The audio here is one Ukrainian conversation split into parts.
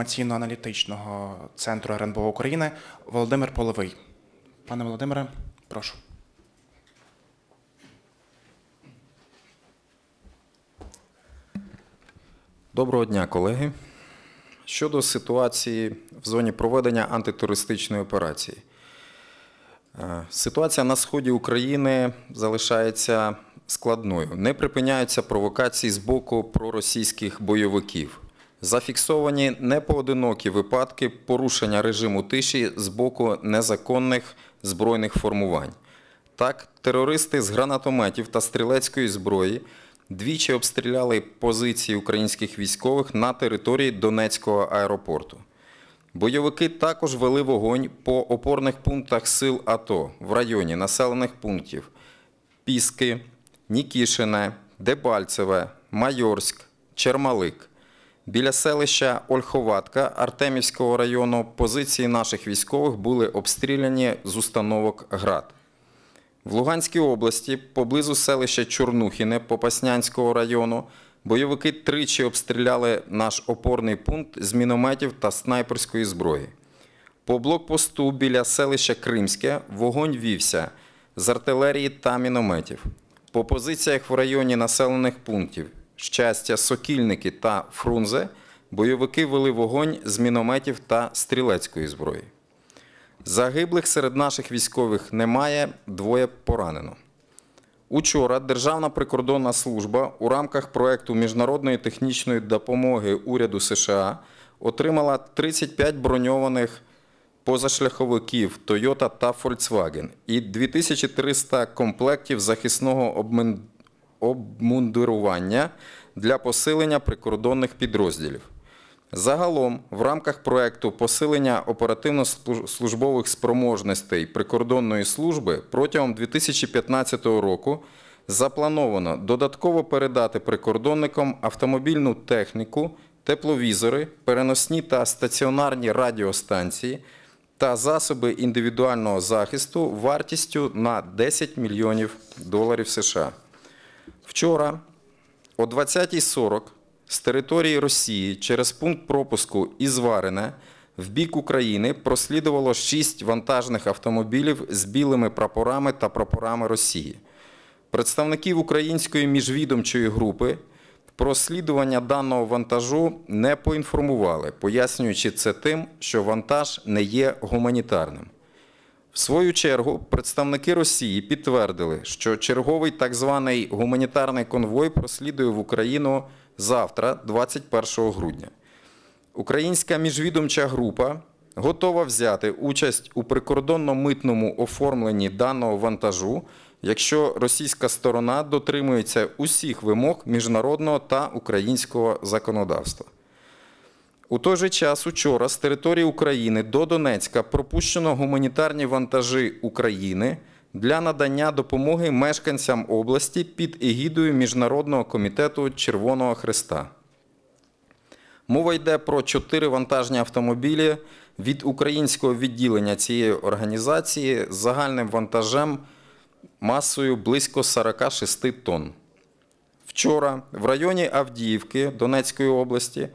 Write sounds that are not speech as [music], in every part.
інформаційно-аналітичного центру РНБО України Володимир Половий. Пане Володимире, прошу. Доброго дня, колеги. Щодо ситуації в зоні проведення антитерористичної операції. Е, Ситуація на сході України залишається складною. Не припиняються провокації з боку проросійських бойовиків. Зафіксовані непоодинокі випадки порушення режиму тиші з боку незаконних збройних формувань. Так, терористи з гранатометів та стрілецької зброї двічі обстріляли позиції українських військових на території Донецького аеропорту. Бойовики також вели вогонь по опорних пунктах сил АТО в районі населених пунктів Піски, Нікішине, Дебальцеве, Майорськ, Чермалик. Біля селища Ольховатка Артемівського району позиції наших військових були обстріляні з установок ГРАД. В Луганській області, поблизу селища Чорнухіне Попаснянського району, бойовики тричі обстріляли наш опорний пункт з мінометів та снайперської зброї. По блокпосту біля селища Кримське вогонь вівся з артилерії та мінометів. По позиціях в районі населених пунктів Щастя, Сокільники та Фрунзе бойовики вели вогонь з мінометів та стрілецької зброї. Загиблих серед наших військових немає, двоє поранено. Учора Державна прикордонна служба у рамках проекту міжнародної технічної допомоги уряду США отримала 35 броньованих позашляховиків Toyota та Volkswagen і 2300 комплектів захисного обмен- обмундирування для посилення прикордонних підрозділів. Загалом, в рамках проекту посилення оперативно-службових спроможностей прикордонної служби протягом 2015 року заплановано додатково передати прикордонникам автомобільну техніку, тепловізори, переносні та стаціонарні радіостанції та засоби індивідуального захисту вартістю на 10 мільйонів доларів США. Вчора о 20.40 з території Росії через пункт пропуску Ізварине в бік України прослідувало шість вантажних автомобілів з білими прапорами та прапорами Росії. Представників української міжвідомчої групи про слідування даного вантажу не поінформували, пояснюючи це тим, що вантаж не є гуманітарним. В свою чергу представники Росії підтвердили, що черговий так званий гуманітарний конвой прослідує в Україну завтра, 21 грудня. Українська міжвідомча група готова взяти участь у прикордонно-митному оформленні даного вантажу, якщо російська сторона дотримується усіх вимог міжнародного та українського законодавства. У той же час учора з території України до Донецька пропущено гуманітарні вантажі України для надання допомоги мешканцям області під егідою Міжнародного комітету Червоного Христа. Мова йде про чотири вантажні автомобілі від українського відділення цієї організації з загальним вантажем масою близько 46 тонн. Вчора в районі Авдіївки Донецької області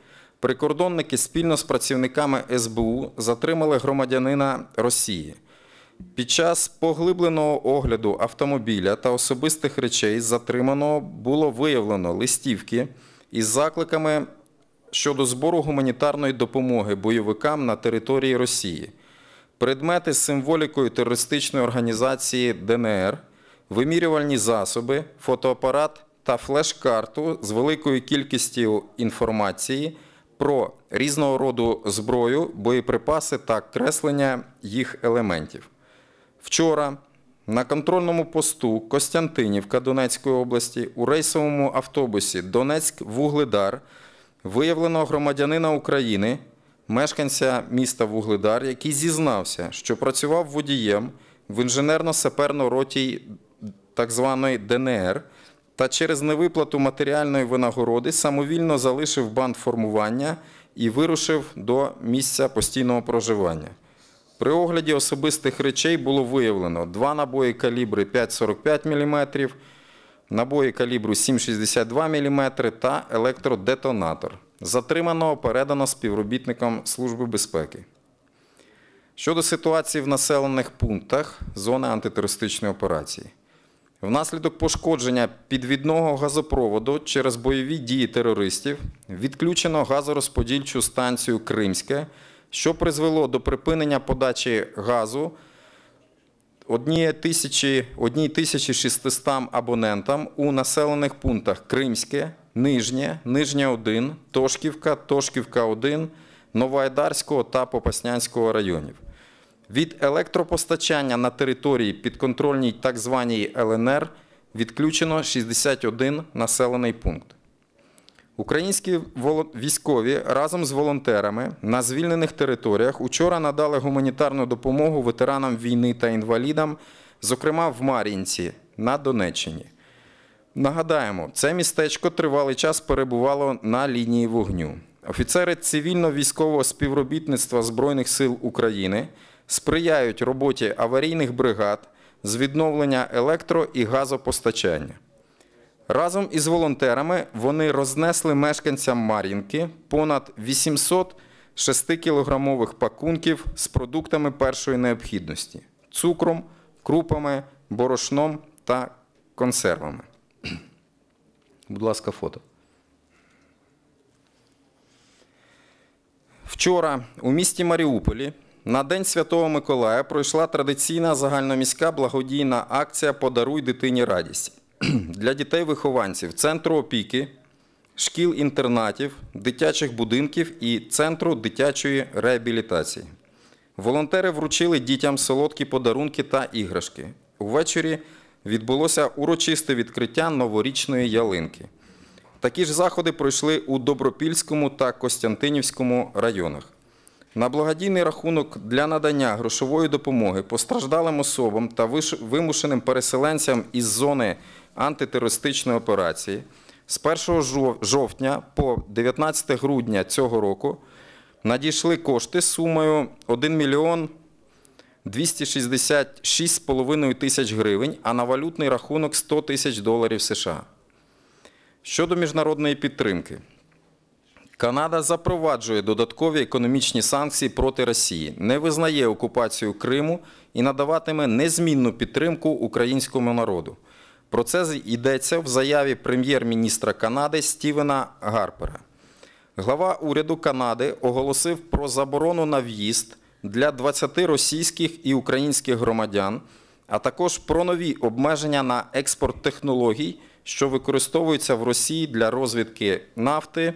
прикордонники спільно з працівниками СБУ затримали громадянина Росії. Під час поглибленого огляду автомобіля та особистих речей затриманого було виявлено листівки із закликами щодо збору гуманітарної допомоги бойовикам на території Росії, предмети з символікою терористичної організації ДНР, вимірювальні засоби, фотоапарат та флеш-карту з великою кількістю інформації про різного роду зброю, боєприпаси та креслення їх елементів. Вчора на контрольному посту Костянтинівка Донецької області у рейсовому автобусі Донецьк-Вугледар виявлено громадянина України, мешканця міста Вугледар, який зізнався, що працював водієм в інженерно-саперно роті так званої ДНР та через невиплату матеріальної винагороди самовільно залишив банд формування і вирушив до місця постійного проживання. При огляді особистих речей було виявлено два набої калібри 5,45 мм, набої калібру 7,62 мм та електродетонатор. Затриманого передано співробітникам Служби безпеки. Щодо ситуації в населених пунктах зони антитерористичної операції. Внаслідок пошкодження підвідного газопроводу через бойові дії терористів відключено газорозподільчу станцію Кримське, що призвело до припинення подачі газу 1600 абонентам у населених пунктах Кримське, Нижнє, Нижнє 1, Тошківка, Тошківка 1, Новоайдарського та Попаснянського районів. Від електропостачання на території підконтрольній так званій ЛНР відключено 61 населений пункт. Українські військові разом з волонтерами на звільнених територіях учора надали гуманітарну допомогу ветеранам війни та інвалідам, зокрема в Мар'їнці на Донеччині. Нагадаємо, це містечко тривалий час перебувало на лінії вогню. Офіцери цивільно-військового співробітництва Збройних сил України сприяють роботі аварійних бригад з відновлення електро- і газопостачання. Разом із волонтерами вони рознесли мешканцям Мар'їнки понад 800 6-кілограмових пакунків з продуктами першої необхідності: цукром, крупами, борошном та консервами. [clears throat] Будь ласка, фото. Вчора у місті Маріуполі на День Святого Миколая пройшла традиційна загальноміська благодійна акція Подаруй дитині радість [clears throat] для дітей-вихованців центру опіки, шкіл-інтернатів, дитячих будинків і центру дитячої реабілітації. Волонтери вручили дітям солодкі подарунки та іграшки. Увечері відбулося урочисте відкриття новорічної ялинки. Такі ж заходи пройшли у Добропільському та Костянтинівському районах. На благодійний рахунок для надання грошової допомоги постраждалим особам та вимушеним переселенцям із зони антитерористичної операції з 1 жовтня по 19 грудня цього року надійшли кошти з сумою 1 мільйон 266,5 тисяч гривень, а на валютний рахунок 100 тисяч доларів США. Щодо міжнародної підтримки. Канада запроваджує додаткові економічні санкції проти Росії, не визнає окупацію Криму і надаватиме незмінну підтримку українському народу. Про це йдеться в заяві прем'єр-міністра Канади Стівена Гарпера. Глава уряду Канади оголосив про заборону на в'їзд для 20 російських і українських громадян, а також про нові обмеження на експорт технологій, що використовуються в Росії для розвідки нафти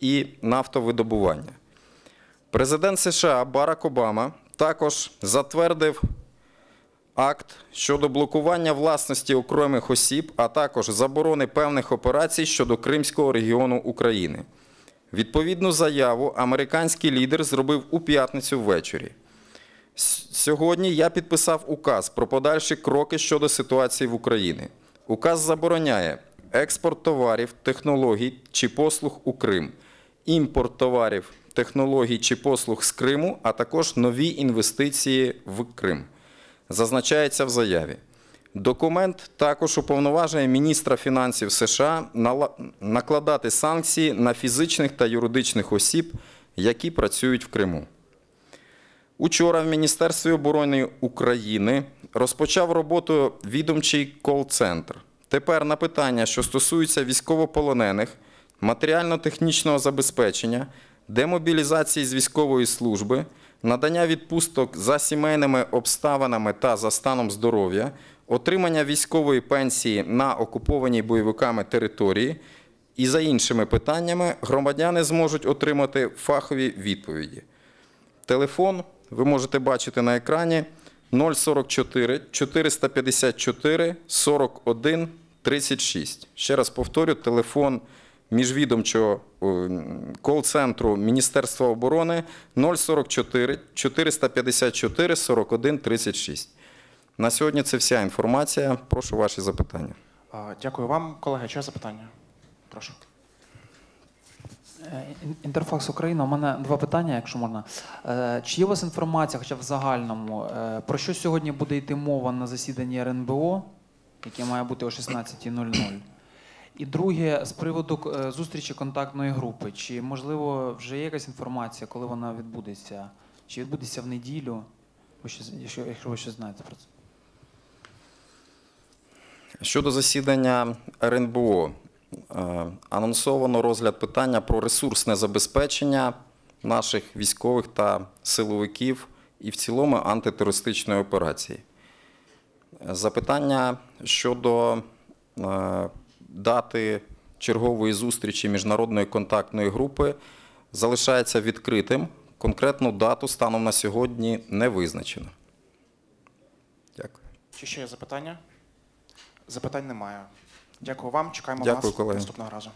і нафтовидобування. Президент США Барак Обама також затвердив акт щодо блокування власності окремих осіб, а також заборони певних операцій щодо Кримського регіону України. Відповідну заяву американський лідер зробив у п'ятницю ввечері. Сьогодні я підписав указ про подальші кроки щодо ситуації в Україні. Указ забороняє експорт товарів, технологій чи послуг у Крим, імпорт товарів, технологій чи послуг з Криму, а також нові інвестиції в Крим. Зазначається в заяві. Документ також уповноважує міністра фінансів США накладати санкції на фізичних та юридичних осіб, які працюють в Криму. Учора в Міністерстві оборони України розпочав роботу відомчий кол-центр. Тепер на питання, що стосуються військовополонених, матеріально-технічного забезпечення, демобілізації з військової служби, надання відпусток за сімейними обставинами та за станом здоров'я, отримання військової пенсії на окупованій бойовиками території і за іншими питаннями громадяни зможуть отримати фахові відповіді. Телефон ви можете бачити на екрані 044 454 41 36. Ще раз повторю, телефон міжвідомчого е, кол-центру Міністерства оборони 044 454 41 36. На сьогодні це вся інформація. Прошу ваші запитання. Дякую вам, колеги. Чи є запитання? Прошу. Е, Інтерфакс Україна. У мене два питання, якщо можна. Е, Чи є у вас інформація, хоча в загальному, про що сьогодні буде йти мова на засіданні РНБО? яке має бути о 16.00. І друге, з приводу е, зустрічі контактної групи. Чи можливо вже є якась інформація, коли вона відбудеться? Чи відбудеться в неділю? Якщо, ви щось знаєте про це. Щодо засідання РНБО, е, анонсовано розгляд питання про ресурсне забезпечення наших військових та силовиків і в цілому антитерористичної операції. Запитання щодо е, дати чергової зустрічі міжнародної контактної групи залишається відкритим. Конкретну дату станом на сьогодні не визначено. Дякую. Чи ще є запитання? Запитань немає. Дякую вам. Чекаємо Дякую, вас колеги. наступного разу.